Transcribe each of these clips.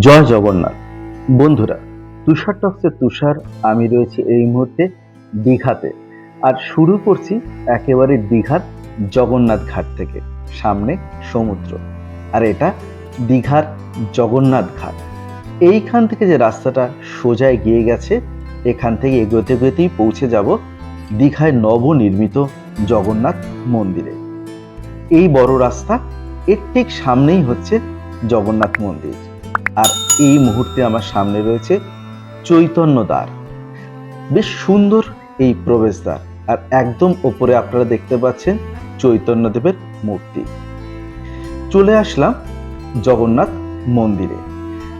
জয় জগন্নাথ। বন্ধুরা, তুষার টক্সের তুষার, আমি রয়েছি এই মুহূর্তে দীঘাতে। আর শুরু করছি একেবারে দীঘার জগন্নাথ ঘাট থেকে, সামনে সমুদ্র। আর এটা দীঘার জগন্নাথ ঘাট। এইখান থেকে যে রাস্তাটা সোজা গিয়ে গেছে, এখান থেকে এগোতে এগোতেই পৌঁছে যাব দীঘায় নবনির্মিত জগন্নাথ মন্দিরে। এই বড় রাস্তা, এর ঠিক সামনেই হচ্ছে জগন্নাথ মন্দির। আর এই মুহূর্তে আমার সামনে রয়েছে চৈতন্য দ্বার বেশ সুন্দর এই প্রবেশদ্বার আর একদম ওপরে আপনারা দেখতে পাচ্ছেন চৈতন্যদেবের মূর্তি। চলে আসলাম জগন্নাথ মন্দিরে।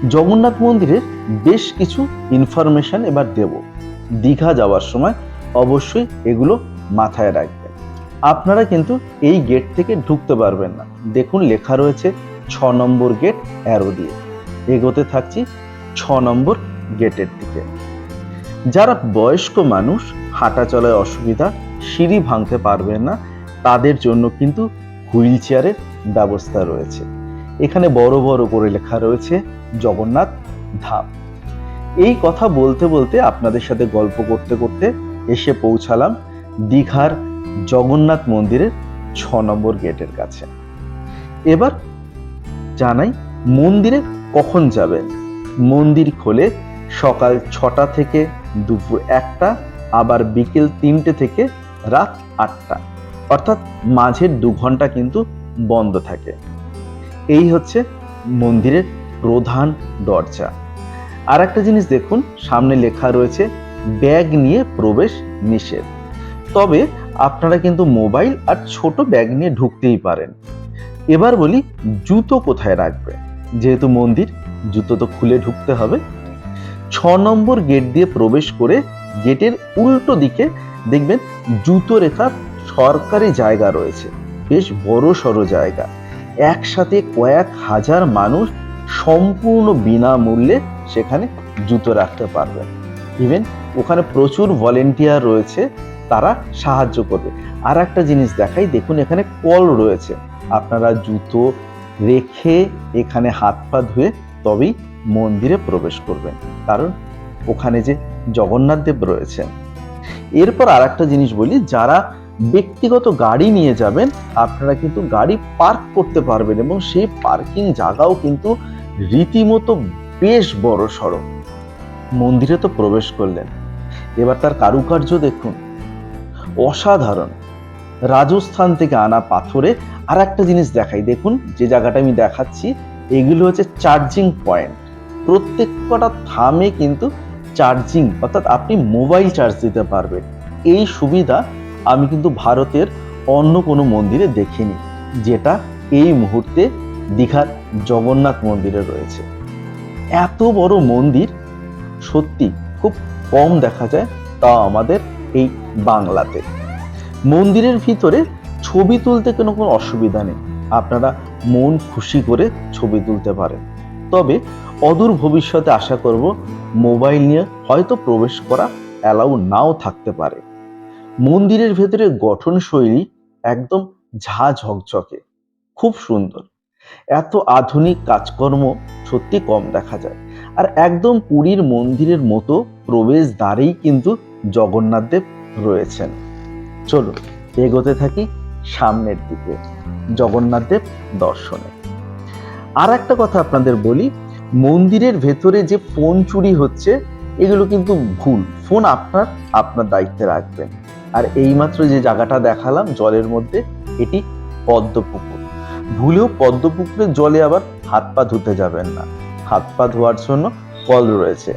জগন্নাথ মন্দিরের বেশ কিছু ইনফরমেশন এবার দেব। দীঘা যাওয়ার সময় অবশ্যই এগুলো মাথায় রাখবেন। আপনারা কিন্তু এই গেট থেকে ঢুকতে পারবেন না। দেখুন লেখা রয়েছে ছ নম্বর গেট অ্যারো দিয়ে। এগোতে থাকছি ছ নম্বর গেটের দিকে। যারা বয়স্ক মানুষ, হাঁটা চলায় অসুবিধা, সিঁড়ি ভাঙতে পারবেন না, তাদের জন্য কিন্তু হুইল চেয়ারের ব্যবস্থা রয়েছে। এখানে বড় বড় করে লেখা রয়েছে, জগন্নাথ ধাম। এই কথা বলতে বলতে আপনাদের সাথে গল্প করতে করতে এসে পৌঁছালাম দীঘার জগন্নাথ মন্দিরের ছ নম্বর গেটের কাছে। এবার জানাই মন্দিরে কখন যাবেন মন্দির খোলে সকাল ছটা থেকে দুপুর একটা, আবার বিকেল তিনটে থেকে রাত আটটা। অর্থাৎ মাঝের দু ঘণ্টা কিন্তু বন্ধ থাকে। এই হচ্ছে মন্দিরের প্রধান দরজা। আর একটা জিনিস দেখুন, সামনে লেখা রয়েছে, ব্যাগ নিয়ে প্রবেশ নিষেধ। তবে আপনারা কিন্তু মোবাইল আর ছোট ব্যাগ নিয়ে ঢুকতেই পারেন। এবার বলি, জুতো কোথায় রাখবে? যেহেতু মন্দির, জুতো তো খুলে ঢুকতে হবে। ছ নম্বর গেট দিয়ে প্রবেশ করে গেটের উল্টো দিকে দেখবেন জুতো রেখার সরকারি জায়গা রয়েছে। বেশ বড় সড়ো জায়গা। একসাথে কয়েক হাজার মানুষ সম্পূর্ণ বিনামূল্যে সেখানে জুতো রাখতে পারবেন ইভেন ওখানে প্রচুর ভলেন্টিয়ার রয়েছে, তারা সাহায্য করবে। আর একটা জিনিস দেখাই, দেখুন এখানে কল রয়েছে। আপনারা জুতো রেখে এখানে হাত পা ধুয়ে তবেই মন্দিরে প্রবেশ করবেন। কারণ ওখানে যে জগন্নাথ দেব রয়েছেন। এরপর আর একটা জিনিস বলি, যারা ব্যক্তিগত গাড়ি নিয়ে যাবেন, আপনারা কিন্তু গাড়ি পার্ক করতে পারবেন এবং সেই পার্কিং জায়গাও কিন্তু রীতিমতো বেশ বড় সড়ো। মন্দিরে তো প্রবেশ করলেন। এবার তার কারুকার্য দেখুন। অসাধারণ। রাজস্থান থেকে আনা পাথরে আর একটা জিনিস দেখাই। দেখুন, যে জায়গাটা আমি দেখাচ্ছি, এগুলো হচ্ছে চার্জিং পয়েন্ট প্রত্যেক কটা থামে কিন্তু চার্জিং অর্থাৎ আপনি মোবাইল চার্জ দিতে পারবেন। এই সুবিধা আমি কিন্তু ভারতের অন্য কোনো মন্দিরে দেখিনি, যেটা এই মুহূর্তে দীঘার জগন্নাথ মন্দিরে রয়েছে। এত বড় মন্দির সত্যি খুব কম দেখা যায়, তা আমাদের এই বাংলাতে। মন্দিরের ভিতরে ছবি তুলতে কোনো কোনো অসুবিধা নেই। আপনারা মন খুশি করে ছবি তুলতে পারেন। তবে অদূর ভবিষ্যতে আশা করব, মোবাইল নিয়ে হয়তো প্রবেশ করা অ্যালাউ নাও থাকতে পারে। মন্দিরের ভেতরে গঠনশৈলী একদম ঝা ঝকঝকে খুব সুন্দর। এত আধুনিক কাজকর্ম সত্যি কম দেখা যায়। আর একদম পুরীর মন্দিরের মতো প্রবেশ দ্বারেই কিন্তু জগন্নাথ দেব রয়েছেন। চলুন, এগোতে থাকি সামনের দিকে, জগন্নাথ দেব দর্শনে। আর একটা কথা আপনাদের বলি, মন্দিরের ভেতরে যে ফোন চুরি হচ্ছে, এগুলো কিন্তু ভুল। ফোন আপনার আপনার দায়িত্বে রাখবেন। আর এইমাত্র যে জায়গাটা দেখালাম জলের মধ্যে, এটি পদ্মপুকুর। ভুলেও পদ্মপুকুরের জলে আবার হাত পা ধুতে যাবেন না। হাত পা ধোয়ার জন্য কল রয়েছে।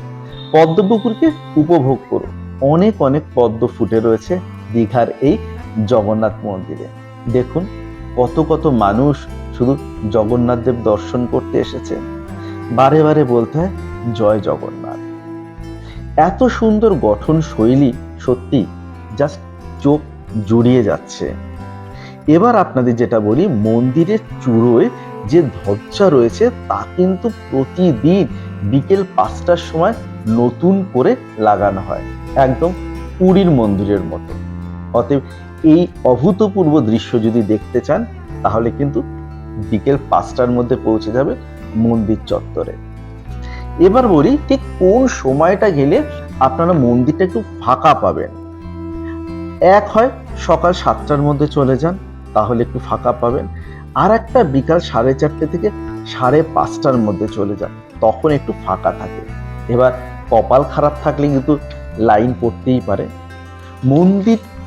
পদ্মপুকুরকে উপভোগ করুন। অনেক অনেক পদ্ম ফুটে রয়েছে। দীঘার এই জগন্নাথ মন্দিরে। দেখুন কত কত মানুষ শুধু জগন্নাথ দেব দর্শন করতে এসেছে। বারে বারে বলতে হয়, জয় জগন্নাথ। এত সুন্দর গঠন শৈলী সত্যি জাস্ট চোখ জুড়িয়ে যাচ্ছে। এবার আপনাদের যেটা বলি, মন্দিরের চূড়োয় যে ধ্বজা রয়েছে, তা কিন্তু প্রতিদিন বিকেল পাঁচটার সময় নতুন করে লাগানো হয়। একদম পুরীর মন্দিরের মতো। অতএব এই অভূতপূর্ব দৃশ্য যদি দেখতে চান, তাহলে কিন্তু বিকেল পাঁচটার মধ্যে পৌঁছে যাবে মন্দির চত্বরে। এবার বলি, ঠিক কোন সময়টা গেলে আপনারা মন্দিরটা একটু ফাঁকা পাবেন? এক হয় সকাল সাতটার মধ্যে চলে যান, তাহলে একটু ফাঁকা পাবেন। আর একটা বিকাল সাড়ে চারটে থেকে সাড়ে পাঁচটার মধ্যে চলে যান, তখন একটু ফাঁকা থাকে। এবার কপাল খারাপ থাকলে কিন্তু লাইন পড়তেই পারে।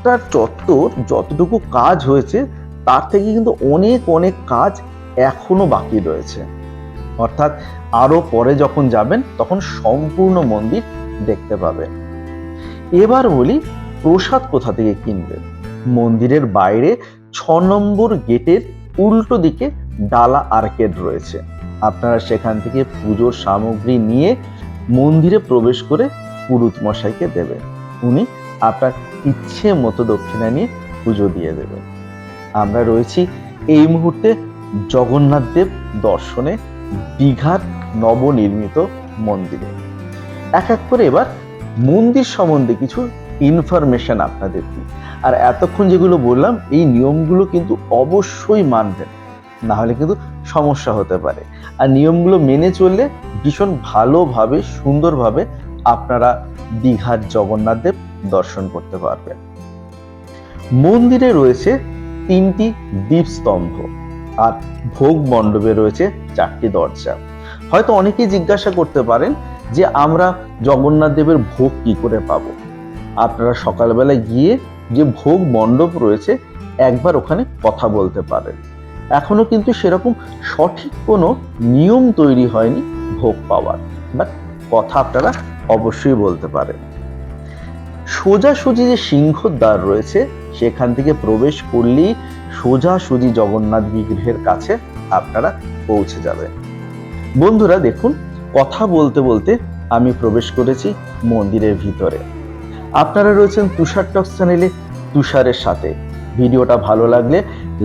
মন্দিরটার চত্বর যতটুকু কাজ হয়েছে, তার থেকে কিন্তু অনেক অনেক কাজ এখনও বাকি রয়েছে। অর্থাৎ আরও পরে যখন যাবেন, তখন সম্পূর্ণ মন্দির দেখতে পাবেন। এবার বলি, প্রসাদ কোথা থেকে কিনবেন? মন্দিরের বাইরে ছ নম্বর গেটের উল্টো দিকে ডালা আর্কেড রয়েছে। আপনারা সেখান থেকে পুজোর সামগ্রী নিয়ে মন্দিরে প্রবেশ করে পুরুত মশাইকে দেবেন। উনি আপনার ইচ্ছে মতো দক্ষিণা নিয়ে পুজো দিয়ে দেবেন আমরা রয়েছি এই মুহূর্তে জগন্নাথ দেব দর্শনে দীঘার নবনির্মিত মন্দিরে। এক এক করে এবার মন্দির সম্বন্ধে কিছু ইনফরমেশন আপনাদের দিই। আর এতক্ষণ যেগুলো বললাম, এই নিয়মগুলো কিন্তু অবশ্যই মানবেন, না হলে কিন্তু সমস্যা হতে পারে। আর নিয়মগুলো মেনে চললে ভীষণ ভালোভাবে, সুন্দরভাবে আপনারা দীঘার জগন্নাথ দেব দর্শন করতে পারবেন মন্দিরে রয়েছে তিনটি দীপস্তম্ভ আর ভোগ মণ্ডপে রয়েছে চারটি দরজা। হয়তো অনেকেই জিজ্ঞাসা করতে পারেন যে আমরা জগন্নাথ দেবের ভোগ কি করে পাবো? আপনারা সকালবেলা গিয়ে যে ভোগ মণ্ডপ রয়েছে, একবার ওখানে কথা বলতে পারেন। এখনও কিন্তু সেরকম সঠিক কোনো নিয়ম তৈরি হয়নি ভোগ পাওয়ার। বাট কথা আপনারা অবশ্যই বলতে পারেন। সোজাসুজি যে সিংহদ্বার রয়েছে, সেখান থেকে প্রবেশ করলেই সোজাসুজি জগন্নাথ বিগ্রহের কাছে আপনারা পৌঁছে যাবেন। বন্ধুরা, দেখুন, কথা বলতে বলতে আমি প্রবেশ করেছি মন্দিরের ভিতরে। আপনারা রয়েছেন তুষার টক চ্যানেলে, তুষারের সাথে। ভিডিওটা ভালো লাগলে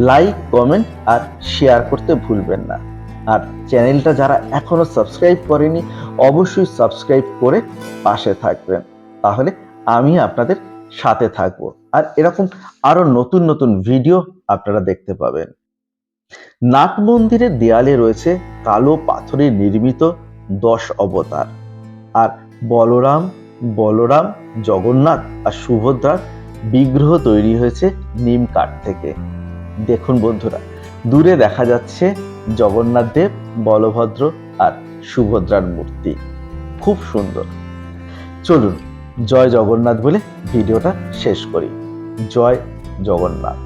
লাইক, কমেন্ট আর শেয়ার করতে ভুলবেন না। আর চ্যানেলটা যারা এখনও সাবস্ক্রাইব করেনি, অবশ্যই সাবস্ক্রাইব করে পাশে থাকবেন। তাহলে আমি আপনাদের সাথে থাকব। আর এরকম আরও নতুন নতুন ভিডিও আপনারা দেখতে পাবেন। নাট মন্দিরের দেয়ালে রয়েছে কালো পাথরে নির্মিত দশ অবতার। আর বলরাম বলরাম, জগন্নাথ আর সুভদ্রার বিগ্রহ তৈরি হয়েছে নিম কাঠ থেকে। দেখুন বন্ধুরা, দূরে দেখা যাচ্ছে জগন্নাথ দেব, বলভদ্র আর সুভদ্রার মূর্তি। খুব সুন্দর। চলুন জয় জগন্নাথ বলে ভিডিওটা শেষ করি। জয় জগন্নাথ।